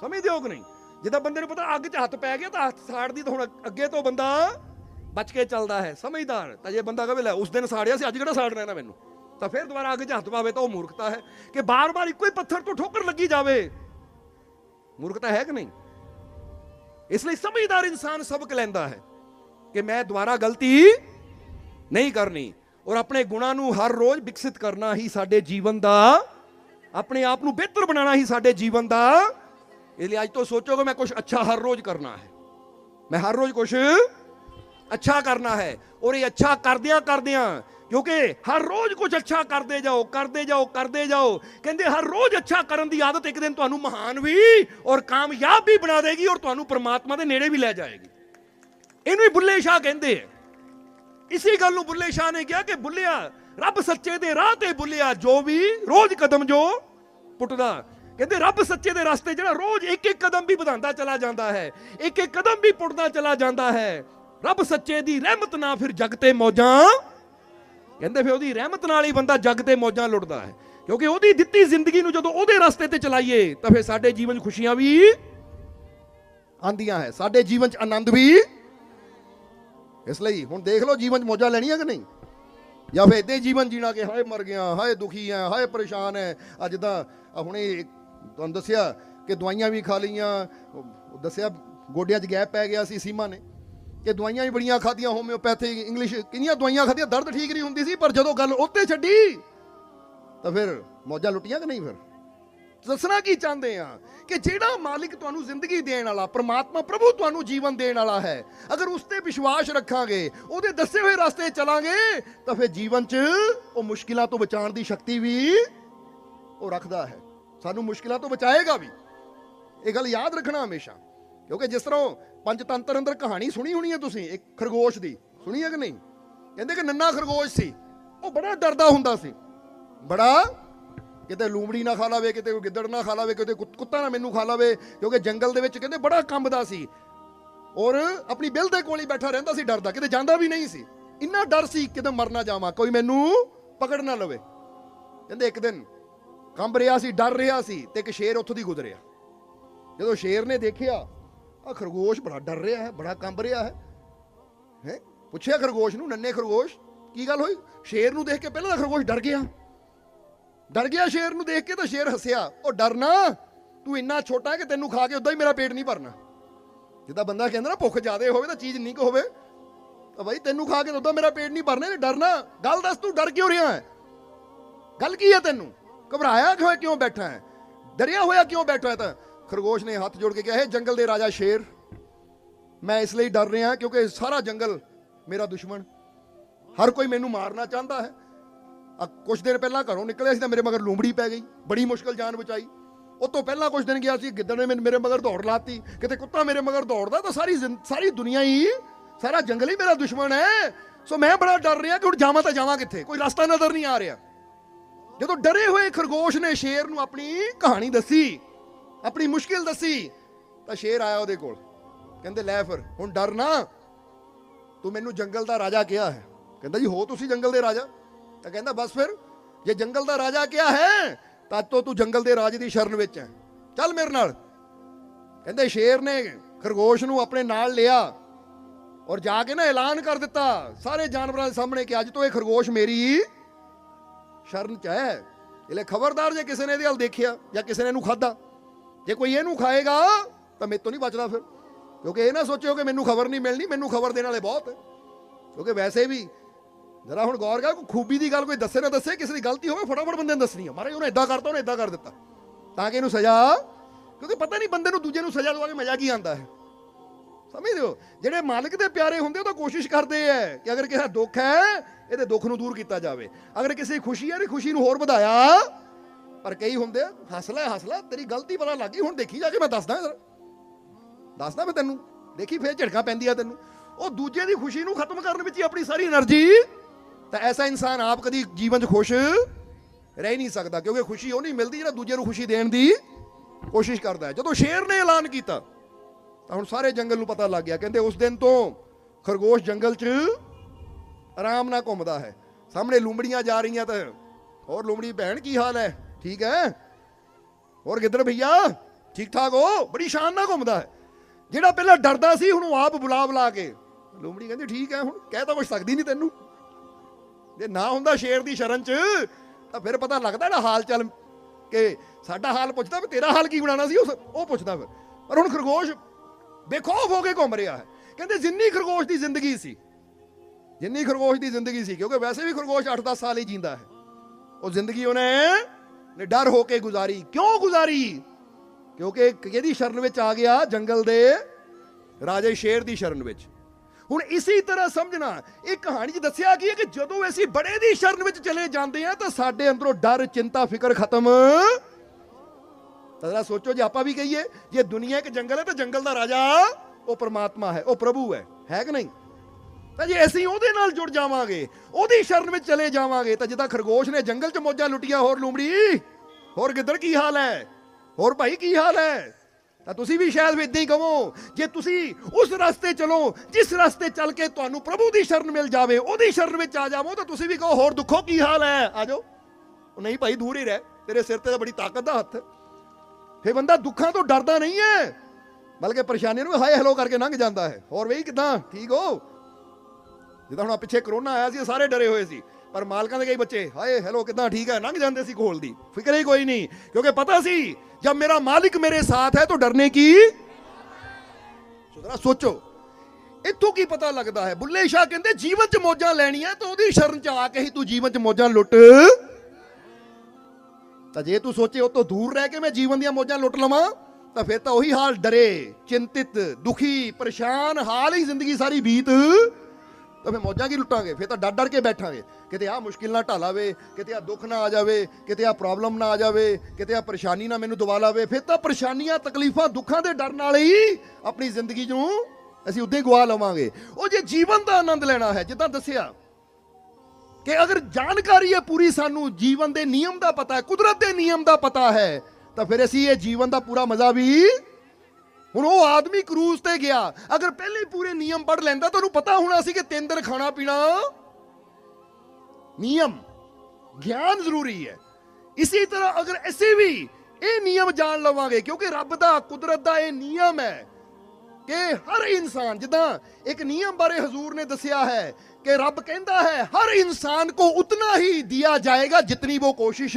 ਸਮਝਦੇ ਹੋ ਕਿ ਨਹੀਂ? ਜਿੱਦਾਂ ਬੰਦੇ ਨੂੰ ਪਤਾ ਅੱਗ 'ਚ ਹੱਥ ਪੈ ਗਿਆ ਤਾਂ ਹੱਥ ਸਾੜਦੀ ਤਾਂ ਹੁਣ ਅੱਗੇ ਤੋਂ ਬੰਦਾ ਬਚ ਕੇ ਚੱਲਦਾ ਹੈ। ਸਮਝਦਾਰ, ਤਾਂ ਜੇ ਬੰਦਾ ਕਹੇ, ਲੈ, ਉਸ ਦਿਨ ਸਾੜਿਆ ਸੀ, ਅੱਜ ਕਿਹੜਾ ਸਾੜਨਾ ਇਹਨਾਂ ਮੈਨੂੰ? ਤਾਂ ਫਿਰ ਦੁਬਾਰਾ ਅੱਗ 'ਚ ਹੱਥ ਪਾਵੇ ਤਾਂ ਉਹ ਮੂਰਖਤਾ ਹੈ ਕਿ ਬਾਰ-ਬਾਰ ਇੱਕੋ ਹੀ ਪੱਥਰ ਤੋਂ ਠੋਕਰ ਲੱਗੀ ਜਾਵੇ। ਮੂਰਖਤਾ ਹੈ ਕਿ ਨਹੀਂ? ਇਸ ਲਈ ਸਮਝਦਾਰ ਇਨਸਾਨ ਸਬਕ ਲੈਂਦਾ ਹੈ ਕਿ ਮੈਂ ਦੁਬਾਰਾ ਗਲਤੀ ਨਹੀਂ ਕਰਨੀ ਔਰ ਆਪਣੇ ਗੁਣਾਂ ਨੂੰ ਹਰ ਰੋਜ਼ ਵਿਕਸਿਤ ਕਰਨਾ ਹੀ ਸਾਡੇ ਜੀਵਨ ਦਾ, ਆਪਣੇ ਆਪ ਨੂੰ ਬਿਹਤਰ ਬਣਾਉਣਾ ਹੀ ਸਾਡੇ ਜੀਵਨ ਦਾ। ਇਸ ਲਈ ਅੱਜ ਤੋਂ ਸੋਚੋਗੇ ਮੈਂ ਕੁਝ ਅੱਛਾ ਹਰ ਰੋਜ਼ ਕਰਨਾ ਹੈ। ਮੈਂ ਹਰ ਰੋਜ਼ ਕੁਝ ਅੱਛਾ ਕਰਨਾ ਹੈ ਔਰ ਇਹ ਅੱਛਾ ਕਰਦਿਆਂ ਕਰਦਿਆਂ ਕਿਉਂਕਿ ਹਰ ਰੋਜ਼ ਕੁਝ ਅੱਛਾ ਕਰਦੇ ਜਾਓ ਕਰਦੇ ਜਾਓ ਕਰਦੇ ਜਾਓ। ਕਹਿੰਦੇ ਹਰ ਰੋਜ਼ ਅੱਛਾ ਕਰਨ ਦੀ ਆਦਤ ਇੱਕ ਦਿਨ ਤੁਹਾਨੂੰ ਮਹਾਨ ਵੀ ਔਰ ਕਾਮਯਾਬ ਵੀ ਬਣਾ ਦੇਗੀ ਔਰ ਤੁਹਾਨੂੰ ਪਰਮਾਤਮਾ ਦੇ ਨੇੜੇ ਵੀ ਲੈ ਜਾਏਗੀ। ਇਹਨੂੰ ਹੀ ਬੁੱਲੇ ਸ਼ਾਹ ਕਹਿੰਦੇ ਆ। ਇਸੇ ਗੱਲ ਨੂੰ ਬੁੱਲੇ ਸ਼ਾਹ ਨੇ ਕਿਹਾ ਕਿ ਬੁੱਲਿਆ, ਰੱਬ ਸੱਚੇ ਦੇ ਰਾਹ ਤੇ ਬੁੱਲਿਆ, ਜੋ ਵੀ ਰੋਜ਼ ਕਦਮ ਜੋ ਪੁੱਟਦਾ। ਕਹਿੰਦੇ ਰੱਬ ਸੱਚੇ ਦੇ ਰਸਤੇ ਜਿਹੜਾ ਰੋਜ਼ ਇੱਕ ਇੱਕ ਕਦਮ ਵੀ ਵਧਾਉਂਦਾ ਚਲਾ ਜਾਂਦਾ ਹੈ ਇੱਕ ਇੱਕ ਕਦਮ ਵੀ ਪੁੱਟਦਾ ਚਲਾ ਜਾਂਦਾ ਹੈ। ਰੱਬ ਸੱਚੇ ਦੀ ਰਹਿਮਤ ਨਾ ਫਿਰ ਜਗ ਤੇ ਮੌਜਾਂ ਕਹਿੰਦੇ ਫਿਰ ਉਹਦੀ ਰਹਿਮਤ ਨਾਲ ਹੀ ਬੰਦਾ ਜੱਗ ਤੇ ਮੌਜਾਂ ਲੁੱਟਦਾ ਹੈ। ਕਿਉਂਕਿ ਉਹਦੀ ਦਿੱਤੀ ਜ਼ਿੰਦਗੀ ਨੂੰ ਜਦੋਂ ਉਹਦੇ ਰਸਤੇ ਤੇ ਚਲਾਈਏ, ਤਾਂ ਫਿਰ ਸਾਡੇ ਜੀਵਨ 'ਚ ਖੁਸ਼ੀਆਂ ਵੀ ਆਂਦੀਆਂ ਹੈ। ਸਾਡੇ ਜੀਵਨ 'ਚ ਆਨੰਦ ਵੀ ਇਸ ਲਈ ਹੁਣ ਦੇਖ ਲਓ ਜੀਵਨ 'ਚ ਮੌਜਾਂ ਲੈਣੀਆਂ ਕਿ ਨਹੀਂ? ਜਾਂ ਫਿਰ ਇਦਾਂ ਜੀਵਨ ਜੀਣਾ ਕਿ ਹਾਏ ਮਰ ਗਿਆ, ਹਾਏ ਦੁਖੀ ਆ, ਹਾਏ ਪਰੇਸ਼ਾਨ ਹੈ ਅੱਜ ਤਾਂ ਹੁਣੇ ਤੁਹਾਨੂੰ ਦੱਸਿਆ ਕਿ ਦਵਾਈਆਂ ਵੀ ਖਾ ਲਈਆਂ। ਦੱਸਿਆ ਗੋਡਿਆਂ 'ਚ ਗੈਪ ਪੈ ਗਿਆ ਸੀ ਸੀਮਾ ਨੇ। ਕਿ ਦਵਾਈਆਂ ਵੀ ਬੜੀਆਂ ਖਾਧੀਆਂ ਹੋਮਿਓਪੈਥੀ ਇੰਗਲਿਸ਼ ਕਿੰਨੀਆਂ ਦਵਾਈਆਂ ਖਾਧੀਆਂ, ਦਰਦ ਠੀਕ ਨਹੀਂ ਹੁੰਦੀ ਸੀ, ਪਰ ਜਦੋਂ ਗੱਲ ਉੱਤੇ ਛੱਡੀ, ਤਾਂ ਫਿਰ ਮੌਜਾਂ ਲੁੱਟੀਆਂ ਕਿ ਨਹੀਂ ਫਿਰ? ਦੱਸਣਾ ਕੀ ਚਾਹੁੰਦੇ ਆ ਕਿ ਜਿਹੜਾ ਮਾਲਿਕ ਤੁਹਾਨੂੰ ਜ਼ਿੰਦਗੀ ਦੇਣ ਵਾਲਾ, ਪ੍ਰਮਾਤਮਾ ਪ੍ਰਭੂ ਤੁਹਾਨੂੰ ਜੀਵਨ ਦੇਣ ਵਾਲਾ ਹੈ, ਅਗਰ ਉਸ ਤੇ ਵਿਸ਼ਵਾਸ ਰੱਖਾਂਗੇ, ਉਹਦੇ ਦੱਸੇ ਹੋਏ ਰਸਤੇ ਚਲਾਂਗੇ, ਤਾਂ ਫਿਰ ਜੀਵਨ 'ਚ ਉਹ ਮੁਸ਼ਕਿਲਾਂ ਤੋਂ ਬਚਾਉਣ ਦੀ ਸ਼ਕਤੀ ਵੀ ਉਹ ਰੱਖਦਾ ਹੈ। ਸਾਨੂੰ ਮੁਸ਼ਕਿਲਾਂ ਤੋਂ ਬਚਾਏਗਾ ਵੀ। ਇਹ ਗੱਲ ਯਾਦ ਰੱਖਣਾ ਹਮੇਸ਼ਾ। ਕਿਉਂਕਿ ਜਿਸ ਤਰ੍ਹਾਂ ਪੰਚਤੰਤਰ ਅੰਦਰ ਕਹਾਣੀ ਸੁਣੀ ਹੋਣੀ ਹੈ ਤੁਸੀਂ, ਇੱਕ ਖਰਗੋਸ਼ ਦੀ, ਸੁਣੀ ਹੈ ਕਿ ਨਹੀਂ? ਕਹਿੰਦੇ ਕਿ ਨੰਨਾ ਖਰਗੋਸ਼ ਸੀ। ਉਹ ਬੜਾ ਡਰਦਾ ਹੁੰਦਾ ਸੀ। ਬੜਾ ਕਿਤੇ ਲੂੰਬੜੀ ਨਾ ਖਾ ਲਾਵੇ, ਕਿਤੇ ਕੋਈ ਗਿੱਦੜ ਨਾ ਖਾ ਲਾਵੇ, ਕਿਤੇ ਕੁੱਤਾ ਨਾ ਮੈਨੂੰ ਖਾ ਲਾਵੇ, ਕਿਉਂਕਿ ਜੰਗਲ ਦੇ ਵਿੱਚ ਕਹਿੰਦੇ ਬੜਾ ਕੰਬਦਾ ਸੀ। ਔਰ ਆਪਣੀ ਬਿੱਲ ਦੇ ਕੋਲ ਹੀ ਬੈਠਾ ਰਹਿੰਦਾ ਸੀ ਡਰਦਾ, ਕਿਤੇ ਜਾਂਦਾ ਵੀ ਨਹੀਂ ਸੀ। ਇੰਨਾ ਡਰ ਸੀ ਕਿਤੇ ਮਰ ਨਾ ਜਾਵਾਂ, ਕੋਈ ਮੈਨੂੰ ਪਕੜ ਨਾ ਲਵੇ। ਕਹਿੰਦੇ ਇੱਕ ਦਿਨ ਕੰਬ ਰਿਹਾ ਸੀ, ਡਰ ਰਿਹਾ ਸੀ ਤੇ ਇੱਕ ਸ਼ੇਰ ਉੱਥੋਂ ਦੀ ਗੁਜ਼ਰਿਆ। ਜਦੋਂ ਸ਼ੇਰ ਨੇ ਦੇਖਿਆ ਆ ਖਰਗੋਸ਼ ਬੜਾ ਡਰ ਰਿਹਾ ਹੈ, ਬੜਾ ਕੰਬ ਰਿਹਾ ਹੈ। ਹੈ? ਪੁੱਛਿਆ ਖਰਗੋਸ਼ ਨੂੰ, ਨੰਨੇ ਖਰਗੋਸ਼, ਕੀ ਗੱਲ ਹੋਈ? ਸ਼ੇਰ ਨੂੰ ਦੇਖ ਕੇ ਪਹਿਲਾਂ ਤਾਂ ਖਰਗੋਸ਼ ਡਰ ਗਿਆ। ਡਰ ਗਿਆ ਸ਼ੇਰ ਨੂੰ ਦੇਖ ਕੇ ਤਾਂ ਸ਼ੇਰ ਹੱਸਿਆ, ਉਹ ਡਰਨਾ ਤੂੰ ਇੰਨਾ ਛੋਟਾ ਕਿ ਤੈਨੂੰ ਖਾ ਕੇ ਉਦਾਂ ਹੀ ਮੇਰਾ ਪੇਟ ਨਹੀਂ ਭਰਨਾ। ਜਿੱਦਾਂ ਬੰਦਾ ਕਹਿੰਦਾ ਨਾ, ਭੁੱਖ ਜ਼ਿਆਦੇ ਹੋਵੇ ਤਾਂ ਚੀਜ਼ ਨਹੀਂ ਕੁ ਹੋਵੇ, ਤਾਂ ਬਾਈ ਤੈਨੂੰ ਖਾ ਕੇ ਤਾਂ ਉਦਾਂ ਮੇਰਾ ਪੇਟ ਨਹੀਂ ਭਰਨਾ ਇਹ ਡਰਨਾ, ਗੱਲ ਦੱਸ ਤੂੰ ਡਰ ਕਿਉਂ ਰਿਹਾ ਹੈ? ਗੱਲ ਕੀ ਹੈ ਤੈਨੂੰ? ਘਬਰਾਇਆ ਕਿਉਂ ਕਿਉਂ ਬੈਠਾ ਹੈ? ਡਰਿਆ ਹੋਇਆ ਕਿਉਂ ਬੈਠਾ ਹੈ ਤਾਂ? ਖਰਗੋਸ਼ ਨੇ ਹੱਥ ਜੋੜ ਕੇ ਕਿਹਾ, ਇਹ ਜੰਗਲ ਦੇ ਰਾਜਾ ਸ਼ੇਰ। ਮੈਂ ਇਸ ਲਈ ਡਰ ਰਿਹਾ ਕਿਉਂਕਿ ਸਾਰਾ ਜੰਗਲ ਮੇਰਾ ਦੁਸ਼ਮਣ। ਹਰ ਕੋਈ ਮੈਨੂੰ ਮਾਰਨਾ ਚਾਹੁੰਦਾ ਹੈ। ਆ ਕੁਝ ਦਿਨ ਪਹਿਲਾਂ ਘਰੋਂ ਨਿਕਲਿਆ ਸੀ ਤਾਂ ਮੇਰੇ ਮਗਰ ਲੂੰਬੜੀ ਪੈ ਗਈ। ਬੜੀ ਮੁਸ਼ਕਲ ਜਾਨ ਬਚਾਈ। ਉਹ ਤੋਂ ਪਹਿਲਾਂ ਕੁਝ ਦਿਨ ਗਿਆ ਸੀ, ਗਿੱਦੜ ਨੇ ਮੈਨੂੰ- ਮੇਰੇ ਮਗਰ ਦੌੜ ਲਾਤੀ। ਕਿਤੇ ਕੁੱਤਾ ਮੇਰੇ ਮਗਰ ਦੌੜਦਾ ਤਾਂ ਸਾਰੀ ਜ਼ਿੰ- ਸਾਰੀ ਦੁਨੀਆ ਹੀ, ਸਾਰਾ ਜੰਗਲ ਹੀ ਮੇਰਾ ਦੁਸ਼ਮਣ ਹੈ। ਸੋ ਮੈਂ ਬੜਾ ਡਰ ਰਿਹਾ ਕਿ ਹੁਣ ਜਾਵਾਂ ਤਾਂ ਜਾਵਾਂ ਕਿੱਥੇ? ਕੋਈ ਰਸਤਾ ਨਜ਼ਰ ਨਹੀਂ ਆ ਰਿਹਾ। ਜਦੋਂ ਡਰੇ ਹੋਏ ਖਰਗੋਸ਼ ਨੇ ਸ਼ੇਰ ਨੂੰ ਆਪਣੀ ਕਹਾਣੀ ਦੱਸੀ ਆਪਣੀ ਮੁਸ਼ਕਿਲ ਦੱਸੀ, ਤਾਂ ਸ਼ੇਰ ਆਇਆ ਉਹਦੇ ਕੋਲ। ਕਹਿੰਦੇ, ਲੈ ਫਿਰ, ਹੁਣ ਡਰ ਨਾ। ਤੂੰ ਮੈਨੂੰ ਜੰਗਲ ਦਾ ਰਾਜਾ ਕਿਹਾ ਹੈ। ਕਹਿੰਦਾ ਜੀ, ਹੋ ਤੁਸੀਂ ਜੰਗਲ ਦੇ ਰਾਜਾ? ਤਾਂ ਕਹਿੰਦਾ, ਬਸ ਫਿਰ, ਜੇ ਜੰਗਲ ਦਾ ਰਾਜਾ ਕਿਹਾ ਹੈ, ਤਾਂ ਅੱਜ ਤੋਂ ਤੂੰ ਜੰਗਲ ਦੇ ਰਾਜੇ ਦੀ ਸ਼ਰਨ ਵਿੱਚ ਹੈ। ਚੱਲ ਮੇਰੇ ਨਾਲ। ਕਹਿੰਦੇ, ਸ਼ੇਰ ਨੇ ਖਰਗੋਸ਼ ਨੂੰ ਆਪਣੇ ਨਾਲ ਲਿਆ ਔਰ ਜਾ ਕੇ ਨਾ ਐਲਾਨ ਕਰ ਦਿੱਤਾ। ਸਾਰੇ ਜਾਨਵਰਾਂ ਦੇ ਸਾਹਮਣੇ ਕਿ ਅੱਜ ਤੋਂ ਇਹ ਖਰਗੋਸ਼ ਮੇਰੀ ਸ਼ਰਨ ਚ ਹੈ। ਇਹਲੇ ਖਬਰਦਾਰ ਜੇ ਕਿਸੇ ਨੇ ਇਹਦੇ ਵੱਲ ਦੇਖਿਆ ਜਾਂ ਕਿਸੇ ਨੇ ਇਹਨੂੰ ਖਾਦਾ ਜੇ ਕੋਈ ਇਹਨੂੰ ਖਾਏਗਾ, ਤਾਂ ਮੇਰੇ ਤੋਂ ਨਹੀਂ ਬਚਦਾ ਫਿਰ। ਕਿਉਂਕਿ ਇਹ ਨਾ ਸੋਚਿਓ ਕਿ ਮੈਨੂੰ ਖਬਰ ਨਹੀਂ ਮਿਲਣੀ, ਮੈਨੂੰ ਖਬਰ ਦੇਣ ਵਾਲੇ ਬਹੁਤ ਕਿਉਂਕਿ ਵੈਸੇ ਵੀ ਜਰਾ ਹੁਣ ਗੌਰ ਕਰ, ਕੋਈ ਖੂਬੀ ਦੀ ਗੱਲ ਕੋਈ ਦੱਸੇ ਨਾ ਦੱਸੇ, ਕਿਸੇ ਦੀ ਗਲਤੀ ਹੋਵੇ ਫਟਾਫਟ ਬੰਦੇ ਨੂੰ ਦੱਸਣੀ ਆ। ਮਹਾਰਾਜ, ਉਹਨੇ ਇਦਾਂ ਕਰਤਾ, ਉਹਨੇ ਇਦਾਂ ਕਰ ਦਿੱਤਾ। ਤਾਂ ਕਿ ਇਹਨੂੰ ਸਜ਼ਾ, ਕਿਉਂਕਿ ਪਤਾ ਨਹੀਂ ਬੰਦੇ ਨੂੰ ਦੂਜੇ ਨੂੰ ਸਜ਼ਾ ਦਵਾ ਕੇ ਮਜ਼ਾ ਕੀ ਆਉਂਦਾ ਹੈ। ਸਮਝਦੇ ਹੋ? ਜਿਹੜੇ ਮਾਲਕ ਦੇ ਪਿਆਰੇ ਹੁੰਦੇ, ਉਹ ਤਾਂ ਕੋਸ਼ਿਸ਼ ਕਰਦੇ ਐ ਕਿ ਅਗਰ ਕਿਸੇ ਦਾ ਦੁੱਖ ਹੈ, ਇਹਦੇ ਦੁੱਖ ਨੂੰ ਦੂਰ ਕੀਤਾ ਜਾਵੇ। ਅਗਰ ਕਿਸੇ ਖੁਸ਼ੀ ਹੈ ਇਹਦੀ ਖੁਸ਼ੀ ਨੂੰ ਹੋਰ ਵਧਾਇਆ ਪਰ ਕਈ ਹੁੰਦੇ ਆ, ਹਸਲਾ ਹਸਲਾ ਤੇਰੀ ਗਲਤੀ ਪਤਾ ਲੱਗੀ ਹੁਣ ਦੇਖੀ ਜਾ ਕੇ ਮੈਂ ਦੱਸਦਾ ਦੱਸਦਾ ਮੈਂ ਤੈਨੂੰ, ਦੇਖੀ ਫੇਰ ਝਟਕਾ ਪੈਂਦੀ ਆ ਤੈਨੂੰ। ਉਹ ਦੂਜੇ ਦੀ ਖੁਸ਼ੀ ਨੂੰ ਖਤਮ ਕਰਨ ਵਿੱਚ ਹੀ ਆਪਣੀ ਸਾਰੀ એનર્ਜੀ ਤਾਂ ਐਸਾ ਇਨਸਾਨ ਆਪ ਕਦੀ ਜੀਵਨ 'ਚ ਖੁਸ਼ ਰਹਿ ਨਹੀਂ ਸਕਦਾ, ਕਿਉਂਕਿ ਖੁਸ਼ੀ ਉਹ ਨਹੀਂ ਮਿਲਦੀ ਜਿਹੜਾ ਦੂਜੇ ਨੂੰ ਖੁਸ਼ੀ ਦੇਣ ਦੀ ਕੋਸ਼ਿਸ਼ ਕਰਦਾ ਹੈ। ਜਦੋਂ ਸ਼ੇਰ ਨੇ ਐਲਾਨ ਕੀਤਾ, ਤਾਂ ਹੁਣ ਸਾਰੇ ਜੰਗਲ ਨੂੰ ਪਤਾ ਲੱਗ ਗਿਆ, ਕਹਿੰਦੇ ਉਸ ਦਿਨ ਤੋਂ ਖਰਗੋਸ਼ ਜੰਗਲ 'ਚ ਆਰਾਮ ਨਾਲ ਘੁੰਮਦਾ ਹੈ। ਸਾਹਮਣੇ ਲੂੰਬੜੀਆਂ ਜਾ ਰਹੀਆਂ ਤਾਂ ਹੋਰ ਲੂੰਬੜੀ, ਭੈਣ ਕੀ ਹਾਲ ਹੈ? ਠੀਕ ਹੈ? ਹੋਰ ਕਿੱਧਰ ਭਈਆ? ਠੀਕ ਠਾਕ ਹੋ? ਬੜੀ ਸ਼ਾਨ ਨਾਲ ਘੁੰਮਦਾ ਹੈ। ਜਿਹੜਾ ਪਹਿਲਾਂ ਡਰਦਾ ਸੀ, ਹੁਣ ਉਹ ਆਪ ਬੁਲਾ ਬੁਲਾ ਕੇ। ਲੂੰਬੜੀ ਕਹਿੰਦੀ, ਠੀਕ ਹੈ, ਹੁਣ ਕਹਿ ਤਾਂ ਕੁਝ ਸਕਦੀ ਨਹੀਂ ਤੈਨੂੰ। ਜੇ ਨਾ ਹੁੰਦਾ ਸ਼ੇਰ ਦੀ ਸ਼ਰਨ 'ਚ, ਤਾਂ ਫਿਰ ਪਤਾ ਲੱਗਦਾ ਨਾ ਹਾਲ ਚਾਲ ਕਿ ਸਾਡਾ ਹਾਲ ਪੁੱਛਦਾ ਵੀ ਤੇਰਾ ਹਾਲ ਕੀ ਬਣਾਉਣਾ ਸੀ, ਉਸ ਉਹ ਪੁੱਛਦਾ ਫਿਰ। ਪਰ ਹੁਣ ਖਰਗੋਸ਼ ਬੇਖੌਫ ਹੋ ਕੇ ਘੁੰਮ ਰਿਹਾ ਹੈ। ਕਹਿੰਦੇ, ਜਿੰਨੀ ਖਰਗੋਸ਼ ਦੀ ਜ਼ਿੰਦਗੀ ਸੀ, ਜਿੰਨੀ ਖਰਗੋਸ਼ ਦੀ ਜ਼ਿੰਦਗੀ ਸੀ, ਕਿਉਂਕਿ ਵੈਸੇ ਵੀ ਖਰਗੋਸ਼ 8-10 ਸਾਲ ਹੀ ਜੀਂਦਾ ਹੈ। ਉਹ ਜ਼ਿੰਦਗੀ ਉਹਨੇ ਨੇ ਡਰ ਹੋ ਕੇ ਗੁਜ਼ਾਰੀ। ਕਿਉਂ ਗੁਜ਼ਾਰੀ? ਕਿਉਂਕਿ ਕਿਹਦੀ ਸ਼ਰਨ ਵਿੱਚ ਆ ਗਿਆ? ਜੰਗਲ ਦੇ ਰਾਜੇ ਸ਼ੇਰ ਦੀ ਸ਼ਰਨ ਵਿੱਚ। ਹੁਣ ਇਸੇ ਤਰ੍ਹਾਂ ਸਮਝਣਾ, ਇਹ ਕਹਾਣੀ 'ਚ ਦੱਸਿਆ ਕੀ ਹੈ ਕਿ ਜਦੋਂ ਅਸੀਂ ਬੜੇ ਦੀ ਸ਼ਰਨ ਵਿੱਚ ਚਲੇ ਜਾਂਦੇ ਆ ਤਾਂ ਸਾਡੇ ਅੰਦਰੋਂ ਡਰ, ਚਿੰਤਾ, ਫਿਕਰ ਖਤਮ। ਤਾਂ ਸੋਚੋ ਜੇ ਆਪਾਂ ਵੀ ਕਹੀਏ, ਜੇ ਦੁਨੀਆ ਇੱਕ ਜੰਗਲ ਹੈ, ਤਾਂ ਜੰਗਲ ਦਾ ਰਾਜਾ, ਉਹ ਪਰਮਾਤਮਾ ਹੈ, ਉਹ ਪ੍ਰਭੂ ਹੈ। ਹੈ ਕਿ ਨਹੀਂ? ਤਾਂ ਜੇ ਅਸੀਂ ਉਹਦੇ ਨਾਲ ਜੁੜ ਜਾਵਾਂਗੇ, ਉਹਦੀ ਸ਼ਰਨ ਵਿੱਚ ਚਲੇ ਜਾਵਾਂਗੇ, ਤਾਂ ਜਿੱਦਾਂ ਖਰਗੋਸ਼ ਨੇ ਜੰਗਲ 'ਚ ਮੋਜਾਂ ਲੁੱਟੀਆਂ, ਹੋਰ ਲੂੰਬੜੀ, ਹੋਰ ਗਿੱਦੜ ਕੀ ਹਾਲ ਹੈ? ਹੋਰ ਭਾਈ ਕੀ ਹਾਲ ਹੈ? ਤਾਂ ਤੁਸੀਂ ਵੀ ਸ਼ਾਇਦ ਇਦਾਂ ਹੀ ਕਹੋ, ਜੇ ਤੁਸੀਂ ਉਸ ਰਸਤੇ ਚਲੋ, ਜਿਸ ਰਸਤੇ ਚੱਲ ਕੇ ਤੁਹਾਨੂੰ ਪ੍ਰਭੂ ਦੀ ਸ਼ਰਨ ਮਿਲ ਜਾਵੇ, ਉਹਦੀ ਸ਼ਰਨ ਵਿੱਚ ਆ ਜਾਵੋ, ਤਾਂ ਤੁਸੀਂ ਵੀ ਕਹੋ, ਹੋਰ ਦੁੱਖੋ ਕੀ ਹਾਲ ਹੈ? ਆ ਜਾਓ। ਨਹੀਂ ਭਾਈ, ਦੂਰ ਹੀ ਰਹਿ। ਤੇਰੇ ਸਿਰ ਤੇ ਤਾਂ ਬੜੀ ਤਾਕਤ ਦਾ ਹੱਥ। ਹੈ ਫੇ ਬੰਦਾ ਦੁੱਖਾਂ ਤੋਂ ਡਰਦਾ ਨਹੀਂ ਹੈ। ਬਲਕਿ ਪਰੇਸ਼ਾਨੀਆਂ ਨੂੰ ਹਾਏ ਹਲੋ ਕਰਕੇ ਲੰਘ ਜਾਂਦਾ ਹੈ। ਹੋਰ ਬਈ ਕਿਦਾਂ? ਠੀਕ ਹੋ? ਜਿੱਦਾਂ ਹੁਣ ਪਿੱਛੇ ਕਰੋਨਾ ਆਇਆ ਸੀ ਸਾਰੇ ਡਰੇ ਹੋਏ ਸੀ। ਪਰ ਮਾਲਕਾਂ ਦੇ ਕਈ ਬੱਚੇ, ਹਾਏ ਹੈਲੋ ਕਿਦਾਂ ਠੀਕ ਹੈ? ਲੰਘ ਜਾਂਦੇ ਸੀ ਕੋਲ ਦੀ। ਫਿਕਰ ਹੀ ਕੋਈ ਨਹੀਂ, ਕਿਉਂਕਿ ਪਤਾ ਸੀ, ਜਦ ਮੇਰਾ ਮਾਲਿਕ ਮੇਰੇ ਸਾਥ ਹੈ, ਤਾਂ ਡਰਨੇ ਕੀ? ਸੋ ਸੋਚੋ, ਇੱਥੋਂ ਕੀ ਪਤਾ ਲੱਗਦਾ ਹੈ? ਬੁੱਲੇ ਸ਼ਾਹ ਕਹਿੰਦੇ, ਜੀਵਨ 'ਚ ਮੌਜਾਂ ਲੈਣੀਆਂ, ਤਾਂ ਉਹਦੀ ਸ਼ਰਨ 'ਚ ਆ ਕੇ ਹੀ ਤੂੰ ਜੀਵਨ 'ਚ ਮੌਜਾਂ ਲੁੱਟ। ਤਾਂ ਜੇ ਤੂੰ ਸੋਚੇ ਉਹ ਤੋਂ ਦੂਰ ਰਹਿ ਕੇ ਮੈਂ ਜੀਵਨ ਦੀਆਂ ਮੌਜਾਂ ਲੁੱਟ ਲਵਾਂ, ਤਾਂ ਫਿਰ ਤਾਂ ਉਹੀ ਹਾਲ ਡਰੇ, ਚਿੰਤਿਤ, ਦੁਖੀ, ਪਰੇਸ਼ਾਨ ਹਾਲ ਹੀ ਜ਼ਿੰਦਗੀ ਸਾਰੀ ਬੀਤ। ਤਾਂ ਫਿਰ ਮੌਜਾਂ ਕੀ ਲੁੱਟਾਂਗੇ? ਫਿਰ ਤਾਂ ਡਰ ਡਰ ਕੇ ਬੈਠਾਂਗੇ। ਕਿਤੇ ਆ ਮੁਸ਼ਕਿਲ ਨਾ ਢਾਲਾਵੇ ਕਿਤੇ ਆ ਦੁੱਖ ਨਾ ਆ ਜਾਵੇ, ਕਿਤੇ ਆ ਪ੍ਰੋਬਲਮ ਨਾ ਆ ਜਾਵੇ, ਕਿਤੇ ਆ ਪਰੇਸ਼ਾਨੀ ਨਾ ਮੈਨੂੰ ਦਵਾ ਲਾਵੇ, ਫਿਰ ਤਾਂ ਪਰੇਸ਼ਾਨੀਆਂ, ਤਕਲੀਫਾਂ, ਦੁੱਖਾਂ ਦੇ ਡਰ ਨਾਲ ਹੀ ਆਪਣੀ ਜ਼ਿੰਦਗੀ ਨੂੰ ਅਸੀਂ ਉਦਾਂ ਹੀ ਗਵਾ ਲਵਾਂਗੇ। ਉਹ ਜੇ ਜੀਵਨ ਦਾ ਆਨੰਦ ਲੈਣਾ ਹੈ, ਜਿੱਦਾਂ ਦੱਸਿਆ ਕਿ ਅਗਰ ਜਾਣਕਾਰੀ ਹੈ ਪੂਰੀ ਸਾਨੂੰ, ਜੀਵਨ ਦੇ ਨਿਯਮ ਦਾ ਪਤਾ ਹੈ, ਕੁਦਰਤ ਦੇ ਨਿਯਮ ਦਾ ਪਤਾ ਹੈ, ਤਾਂ ਫਿਰ ਅਸੀਂ ਇਹ ਜੀਵਨ ਦਾ ਪੂਰਾ ਮਜ਼ਾ ਵੀ ਹੁਣ ਉਹ ਆਦਮੀ ਕਰੂਜ਼ ਤੇ ਗਿਆ। ਅਗਰ ਪਹਿਲੇ ਹੀ ਪੂਰੇ ਨਿਯਮ ਪੜ ਲੈਂਦਾ, ਤੁਹਾਨੂੰ ਪਤਾ ਹੋਣਾ ਸੀ ਕਿ ਤਿੰਨ ਦਿਨ ਖਾਣਾ ਪੀਣਾ ਨਿਯਮ, ਗਿਆਨ ਜ਼ਰੂਰੀ ਹੈ। ਇਸੇ ਤਰ੍ਹਾਂ ਅਗਰ ਅਸੀਂ ਵੀ ਇਹ ਨਿਯਮ ਜਾਣ ਲਵਾਂਗੇ, ਕਿਉਂਕਿ ਰੱਬ ਦਾ, ਕੁਦਰਤ ਦਾ ਇਹ ਨਿਯਮ ਹੈ ਕਿ ਹਰ ਇਨਸਾਨ, ਜਿੱਦਾਂ ਇੱਕ ਨਿਯਮ ਬਾਰੇ ਹਜ਼ੂਰ ਨੇ ਦੱਸਿਆ ਹੈ ਕਿ ਰੱਬ ਕਹਿੰਦਾ ਹੈ, ਹਰ ਇਨਸਾਨ ਕੋ ਉਤਨਾ ਹੀ ਦਿਆ ਜਾਏਗਾ ਜਿਤਨੀ ਉਹ ਕੋਸ਼ਿਸ਼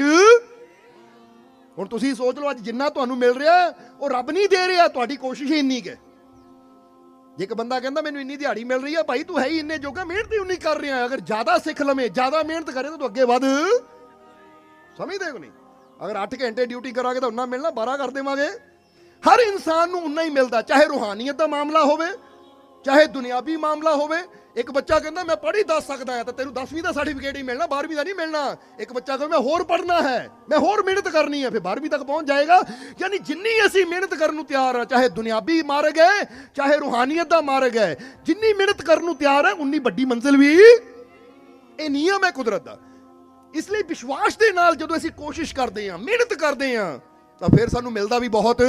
ਹੁਣ ਤੁਸੀਂ ਸੋਚ ਲਓ ਅੱਜ ਜਿੰਨਾ ਤੁਹਾਨੂੰ ਮਿਲ ਰਿਹਾ, ਉਹ ਰੱਬ ਨਹੀਂ ਦੇ ਰਿਹਾ, ਤੁਹਾਡੀ ਕੋਸ਼ਿਸ਼ ਹੀ ਇੰਨੀ ਕੁ ਹੈ। ਜੇ ਇੱਕ ਬੰਦਾ ਕਹਿੰਦਾ, ਮੈਨੂੰ ਇੰਨੀ ਦਿਹਾੜੀ ਮਿਲ ਰਹੀ ਹੈ ਭਾਈ ਤੂੰ ਹੈ ਹੀ ਇੰਨੇ ਜੋਗਾ, ਮਿਹਨਤ ਹੀ ਉਨੀ ਕਰ ਰਿਹਾ? ਅਗਰ ਜ਼ਿਆਦਾ ਸਿੱਖ ਲਵੇਂ, ਜ਼ਿਆਦਾ ਮਿਹਨਤ ਕਰੇ ਤਾਂ ਤੂੰ ਅੱਗੇ ਵੱਧ। ਸਮਝਦੇ ਹੋ ਨਹੀਂ? ਅਗਰ 8 ਘੰਟੇ ਡਿਊਟੀ ਕਰਾਂਗੇ ਤਾਂ ਉਨਾ ਮਿਲਣਾ 12 ਕਰ ਦੇਵਾਂਗੇ। ਹਰ ਇਨਸਾਨ ਨੂੰ ਉਨਾ ਹੀ ਮਿਲਦਾ, ਚਾਹੇ ਰੂਹਾਨੀਅਤ ਦਾ ਮਾਮਲਾ ਹੋਵੇ, ਚਾਹੇ ਦੁਨਿਆਵੀ ਮਾਮਲਾ ਹੋਵੇ ਇੱਕ ਬੱਚਾ ਕਹਿੰਦਾ, ਮੈਂ ਪੜ੍ਹ ਹੀ ਦੱਸ ਸਕਦਾ ਹਾਂ, ਤਾਂ ਤੈਨੂੰ 10ਵੀਂ ਦਾ ਸਰਟੀਫਿਕੇਟ ਹੀ ਮਿਲਣਾ 12ਵੀਂ ਦਾ ਨਹੀਂ ਮਿਲਣਾ। ਇੱਕ ਬੱਚਾ ਕਹਿੰਦਾ, ਮੈਂ ਹੋਰ ਪੜ੍ਹਨਾ ਹੈ, ਮੈਂ ਹੋਰ ਮਿਹਨਤ ਕਰਨੀ ਹੈ। ਫਿਰ 12ਵੀਂ ਤੱਕ ਪਹੁੰਚ ਜਾਏਗਾ। ਯਾਨੀ ਜਿੰਨੀ ਅਸੀਂ ਮਿਹਨਤ ਕਰਨ ਨੂੰ ਤਿਆਰ ਆ ਚਾਹੇ ਦੁਨਿਆਵੀ ਮਾਰਗ ਹੈ, ਚਾਹੇ ਰੂਹਾਨੀਅਤ ਦਾ ਮਾਰਗ ਹੈ, ਜਿੰਨੀ ਮਿਹਨਤ ਕਰਨ ਨੂੰ ਤਿਆਰ ਹੈ, ਉਨੀ ਵੱਡੀ ਮੰਜ਼ਿਲ ਵੀ ਇਹ ਨਿਯਮ ਹੈ ਕੁਦਰਤ ਦਾ। ਇਸ ਲਈ ਵਿਸ਼ਵਾਸ ਦੇ ਨਾਲ ਜਦੋਂ ਅਸੀਂ ਕੋਸ਼ਿਸ਼ ਕਰਦੇ ਹਾਂ, ਮਿਹਨਤ ਕਰਦੇ ਹਾਂ, ਤਾਂ ਫਿਰ ਸਾਨੂੰ ਮਿਲਦਾ ਵੀ ਬਹੁਤ।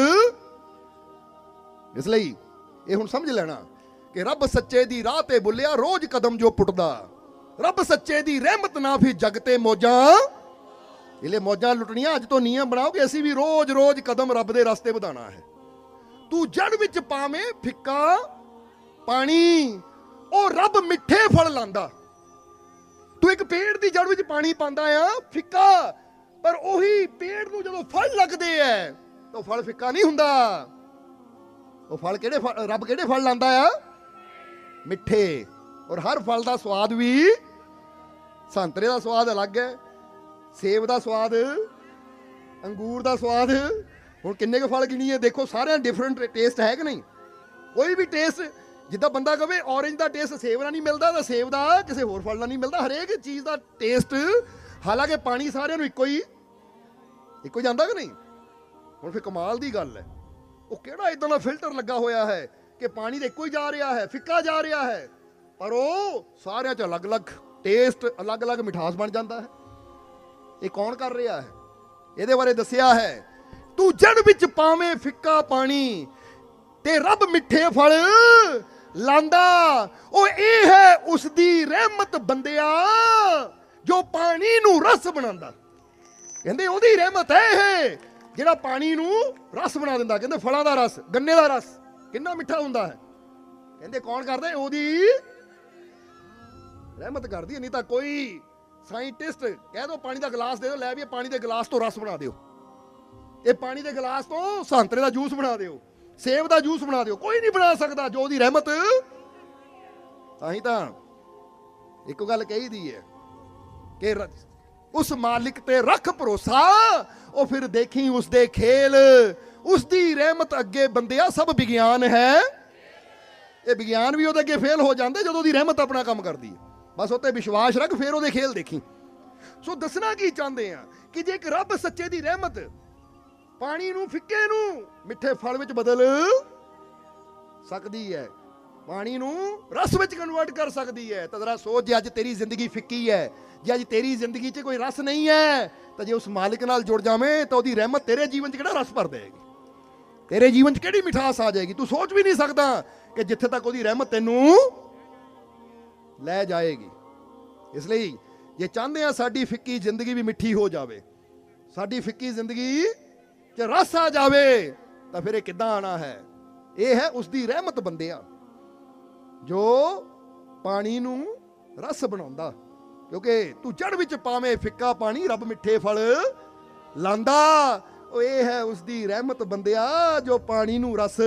ਇਸ ਲਈ ਇਹ ਹੁਣ ਸਮਝ ਲੈਣਾ ਕਿ ਰੱਬ ਸੱਚੇ ਦੀ ਰਾਹ ਤੇ ਬੁੱਲਿਆ, ਰੋਜ਼ ਕਦਮ ਜੋ ਪੁੱਟਦਾ। ਰੱਬ ਸੱਚੇ ਦੀ ਰਹਿਮਤ ਨਾ ਫੀ ਜਗ ਤੇ ਮੋਜਾਂ। ਇਹਲੇ ਮੋਜਾਂ ਲੁੱਟਣੀਆਂ, ਅੱਜ ਤੋਂ ਨਿਯਮ ਬਣਾਓ ਕਿ ਅਸੀਂ ਵੀ ਰੋਜ਼-ਰੋਜ਼ ਕਦਮ ਰੱਬ ਦੇ ਰਸਤੇ ਵਧਾਣਾ ਹੈ। ਤੂੰ ਜੜ ਵਿੱਚ ਪਾਵੇਂ ਫਿੱਕਾ, ਪਾਣੀ, ਉਹ ਰੱਬ ਮਿੱਠੇ ਫਲ ਲਾਂਦਾ। ਤੂੰ ਇੱਕ ਪੇੜ ਦੀ ਜੜ ਵਿੱਚ ਪਾਣੀ ਪਾਉਂਦਾ ਆ, ਫਿੱਕਾ। ਪਰ ਉਹੀ ਪੇੜ ਨੂੰ ਜਦੋਂ ਫਲ ਲੱਗਦੇ ਐ, ਤਾਂ ਉਹ ਫਲ ਫਿੱਕਾ ਨਹੀਂ ਹੁੰਦਾ। ਉਹ ਫਲ ਕਿਹੜੇ ਰੱਬ ਕਿਹੜੇ ਫਲ ਲਾਂਦਾ ਆ? ਮਿੱਠੇ। ਔਰ ਹਰ ਫਲ ਦਾ ਸਵਾਦ ਵੀ ਸੰਤਰੇ ਦਾ ਸਵਾਦ ਅਲੱਗ ਹੈ, ਸੇਬ ਦਾ ਸਵਾਦ, ਅੰਗੂਰ ਦਾ ਸਵਾਦ। ਹੁਣ ਕਿੰਨੇ ਕੁ ਫਲ ਗਿਣੀਏ ਦੇਖੋ ਸਾਰਿਆਂ ਡਿਫਰੈਂਟ ਟੇਸਟ ਹੈ ਕਿ ਨਹੀਂ? ਕੋਈ ਵੀ ਟੇਸਟ ਜਿੱਦਾਂ ਬੰਦਾ ਕਵੇ ਔਰੇਂਜ ਦਾ ਟੇਸਟ ਸੇਬ ਨਾਲ ਨਹੀਂ ਮਿਲਦਾ ਤਾਂ ਸੇਬ ਦਾ ਕਿਸੇ ਹੋਰ ਫਲ ਨਾਲ ਨਹੀਂ ਮਿਲਦਾ। ਹਰੇਕ ਚੀਜ਼ ਦਾ ਟੇਸਟ ਹਾਲਾਂਕਿ ਪਾਣੀ ਸਾਰਿਆਂ ਨੂੰ ਇੱਕੋ ਹੀ ਇੱਕੋ ਹੀ ਜਾਂਦਾ ਕਿ ਨਹੀਂ? ਹੁਣ ਫਿਰ ਕਮਾਲ ਦੀ ਗੱਲ ਹੈ। ਉਹ ਕਿਹੜਾ ਇਦਾਂ ਦਾ ਫਿਲਟਰ ਲੱਗਾ ਹੋਇਆ ਹੈ? ਕਿ ਪਾਣੀ ਦੇ ਇੱਕੋ ਹੀ ਜਾ ਰਿਹਾ ਹੈ, ਫਿੱਕਾ ਜਾ ਰਿਹਾ ਹੈ। ਪਰ ਉਹ ਸਾਰਿਆਂ 'ਚ ਅਲੱਗ-ਅਲੱਗ ਟੇਸਟ ਅਲੱਗ-ਅਲੱਗ ਮਿਠਾਸ ਬਣ ਜਾਂਦਾ ਹੈ। ਇਹ ਕੌਣ ਕਰ ਰਿਹਾ ਹੈ? ਇਹਦੇ ਬਾਰੇ ਦੱਸਿਆ ਹੈ, ਤੂੰ ਜੜ ਵਿੱਚ ਪਾਵੇਂ ਫਿੱਕਾ ਪਾਣੀ ਤੇ ਰੱਬ ਮਿੱਠੇ ਫਲ ਲਾਂਦਾ। ਉਹ ਇਹ ਹੈ ਉਸ ਦੀ ਰਹਿਮਤ ਬੰਦਿਆ ਜੋ ਪਾਣੀ ਨੂੰ ਰਸ ਬਣਾਉਂਦਾ। ਕਹਿੰਦੇ, ਉਹਦੀ ਰਹਿਮਤ ਹੈ ਇਹ ਜਿਹੜਾ ਪਾਣੀ ਨੂੰ ਰਸ ਬਣਾ ਦਿੰਦਾ। ਕਹਿੰਦੇ, ਫਲਾਂ ਦਾ ਰਸ, ਗੰਨੇ ਦਾ ਰਸ। ਕਿੰਨਾ ਮਿੱਠਾ ਹੁੰਦਾ ਹੈ? ਕਹਿੰਦੇ ਕੌਣ ਕਰਦਾ ਉਹਦੀ ਰਹਿਮਤ ਕਰਦੀ ਨਹੀਂ ਤਾਂ ਕੋਈ ਸਾਇੰਟਿਸਟ ਕਹਿ ਦੋ, ਪਾਣੀ ਦਾ ਗਲਾਸ ਦੇ ਦਿਓ ਲੈ ਵੀ ਇਹ ਪਾਣੀ ਦੇ ਗਲਾਸ ਤੋਂ ਰਸ ਬਣਾ ਦਿਓ। ਇਹ ਪਾਣੀ ਦੇ ਗਲਾਸ ਤੋਂ ਸੰਤਰੇ ਦਾ ਜੂਸ ਬਣਾ ਦਿਓ, ਸੇਬ ਦਾ ਜੂਸ ਬਣਾ ਦਿਓ, ਕੋਈ ਨਹੀਂ ਬਣਾ ਸਕਦਾ, ਜੋ ਉਹਦੀ ਰਹਿਮਤ। ਤਾਂ ਹੀ ਤਾਂ ਇੱਕ ਗੱਲ ਕਹੀ ਦੀ ਹੈ ਕਿ ਉਸ ਮਾਲਿਕ ਤੇ ਰੱਖ ਭਰੋਸਾ, ਉਹ ਫਿਰ ਦੇਖੀ ਉਸ ਦੇ ਖੇਲ। ਉਸ ਦੀ ਰਹਿਮਤ ਅੱਗੇ ਬੰਦਿਆ ਸਭ ਵਿਗਿਆਨ ਹੈ। ਇਹ ਵਿਗਿਆਨ ਵੀ ਉਹਦੇ ਅੱਗੇ ਫੇਲ ਹੋ ਜਾਂਦਾ ਜਦੋਂ ਉਹਦੀ ਰਹਿਮਤ ਆਪਣਾ ਕੰਮ ਕਰਦੀ ਹੈ। ਬਸ ਉੱਤੇ ਵਿਸ਼ਵਾਸ ਰੱਖ, ਫਿਰ ਉਹਦੇ ਖੇਲ ਦੇਖੀ। ਸੋ ਦੱਸਣਾ ਕੀ ਚਾਹੁੰਦੇ ਆ ਕਿ ਜੇ ਇੱਕ ਰੱਬ ਸੱਚੇ ਦੀ ਰਹਿਮਤ ਪਾਣੀ ਨੂੰ, ਫਿੱਕੇ ਨੂੰ, ਮਿੱਠੇ ਫਲ ਵਿੱਚ ਬਦਲ ਸਕਦੀ ਹੈ, ਪਾਣੀ ਨੂੰ ਰਸ ਵਿੱਚ ਕਨਵਰਟ ਕਰ ਸਕਦੀ ਹੈ, ਤਾਂ ਜ਼ਰਾ ਸੋਚ ਜੇ ਅੱਜ ਤੇਰੀ ਜ਼ਿੰਦਗੀ ਫਿੱਕੀ ਹੈ, ਜੇ ਅੱਜ ਤੇਰੀ ਜ਼ਿੰਦਗੀ 'ਚ ਕੋਈ ਰਸ ਨਹੀਂ ਹੈ, ਤਾਂ ਜੇ ਉਸ ਮਾਲਿਕ ਨਾਲ ਜੁੜ ਜਾਵੇਂ, ਤਾਂ ਉਹਦੀ ਰਹਿਮਤ ਤੇਰੇ ਜੀਵਨ 'ਚ ਕਿਹੜਾ ਰਸ ਭਰ ਦੇਗੀ ਤੇਰੇ ਜੀਵਨ 'ਚ ਕਿਹੜੀ ਮਿਠਾਸ ਆ ਜਾਏਗੀ? ਤੂੰ ਸੋਚ ਵੀ ਨਹੀਂ ਸਕਦਾ ਕਿ ਜਿੱਥੇ ਤੱਕ ਉਹਦੀ ਰਹਿਮਤ ਤੈਨੂੰ ਲੈ ਜਾਏਗੀ। ਇਸ ਲਈ ਜੇ ਚਾਹੁੰਦੇ ਆ ਸਾਡੀ ਫਿੱਕੀ ਜ਼ਿੰਦਗੀ ਵੀ ਮਿੱਠੀ ਹੋ ਜਾਵੇ, ਸਾਡੀ ਫਿੱਕੀ ਜ਼ਿੰਦਗੀ 'ਚ ਰਸ ਆ ਜਾਵੇ, ਤਾਂ ਫਿਰ ਇਹ ਕਿੱਦਾਂ ਆਣਾ ਹੈ? ਇਹ ਹੈ ਉਸ ਦੀ ਰਹਿਮਤ ਬੰਦਿਆ, ਜੋ ਪਾਣੀ ਨੂੰ ਰਸ ਬਣਾਉਂਦਾ। ਕਿਉਂਕਿ ਤੂੰ ਜੜ ਵਿੱਚ ਪਾਵੇਂ ਫਿੱਕਾ ਪਾਣੀ, ਰੱਬ ਮਿੱਠੇ ਫਲ ਲਾਂਦਾ ਉਹ ਇਹ ਹੈ ਉਸ ਦੀ ਰਹਿਮਤ ਬੰਦਿਆ ਜੋ ਪਾਣੀ ਨੂੰ ਰਸ